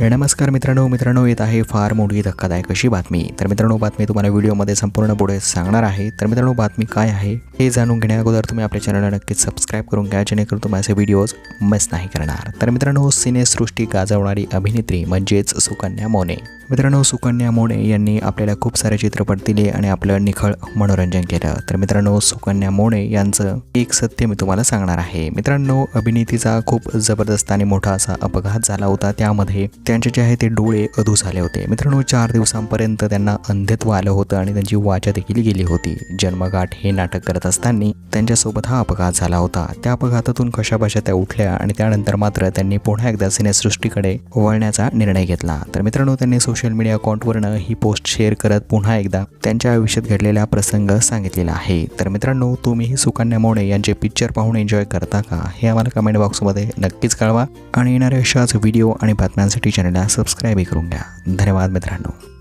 नमस्कार मित्रांनो मित्रांनो येत आहे फार मोठी धक्कादायक अशी बातमी. तर मित्रांनो बातमी तुम्हाला व्हिडिओमध्ये संपूर्ण पुढे सांगणार आहे. तर मित्रांनो बातमी काय आहे हे जाणून घेण्याअगोदर तुम्ही आपल्या चॅनलला नक्कीच सबस्क्राईब करून घ्या जेणेकरून तुम्ही असे व्हिडिओज मिस नाही करणार. तर मित्रांनो सिनेसृष्टी गाजवणारी अभिनेत्री म्हणजेच सुकन्या मोने. मित्रांनो सुकन्या मोणे यांनी आपल्याला खूप सारे चित्रपट दिले आणि आपलं निखळ मनोरंजन केलं. तर मित्रांनो सुकन्या मोणे यांचं एक सत्य मी तुम्हाला सांगणार आहे. मित्रांनो अभिनेतीचा खूप जबरदस्त आणि मोठा असा अपघात झाला होता. त्यामध्ये त्यांचे जे आहे ते डोळे अधू झाले होते. मित्रांनो चार दिवसांपर्यंत त्यांना अंधत्व आलं होतं आणि त्यांची वाचा देखील गेली होती. जन्मगाठ हे नाटक करत असताना त्यांच्यासोबत हा अपघात झाला होता. त्या अपघातातून कशाबशा त्या उठल्या आणि त्यानंतर मात्र त्यांनी पुन्हा एकदा सिनेसृष्टीकडे वळण्याचा निर्णय घेतला. तर मित्रांनो त्यांनी सोशल मीडिया अकाउंटवरनं ही पोस्ट शेअर करत पुन्हा एकदा त्यांच्या आयुष्यात घडलेला प्रसंग सांगितलेला आहे. तर मित्रांनो तुम्हीही सुकन्या मोणे यांचे पिक्चर पाहून एन्जॉय करता का? हे आम्हाला कमेंट बॉक्समध्ये नक्कीच कळवा. आणि येणाऱ्या अशाच व्हिडिओ आणि बातम्यांसाठी चॅनलला सबस्क्राईबही करून घ्या. धन्यवाद मित्रांनो.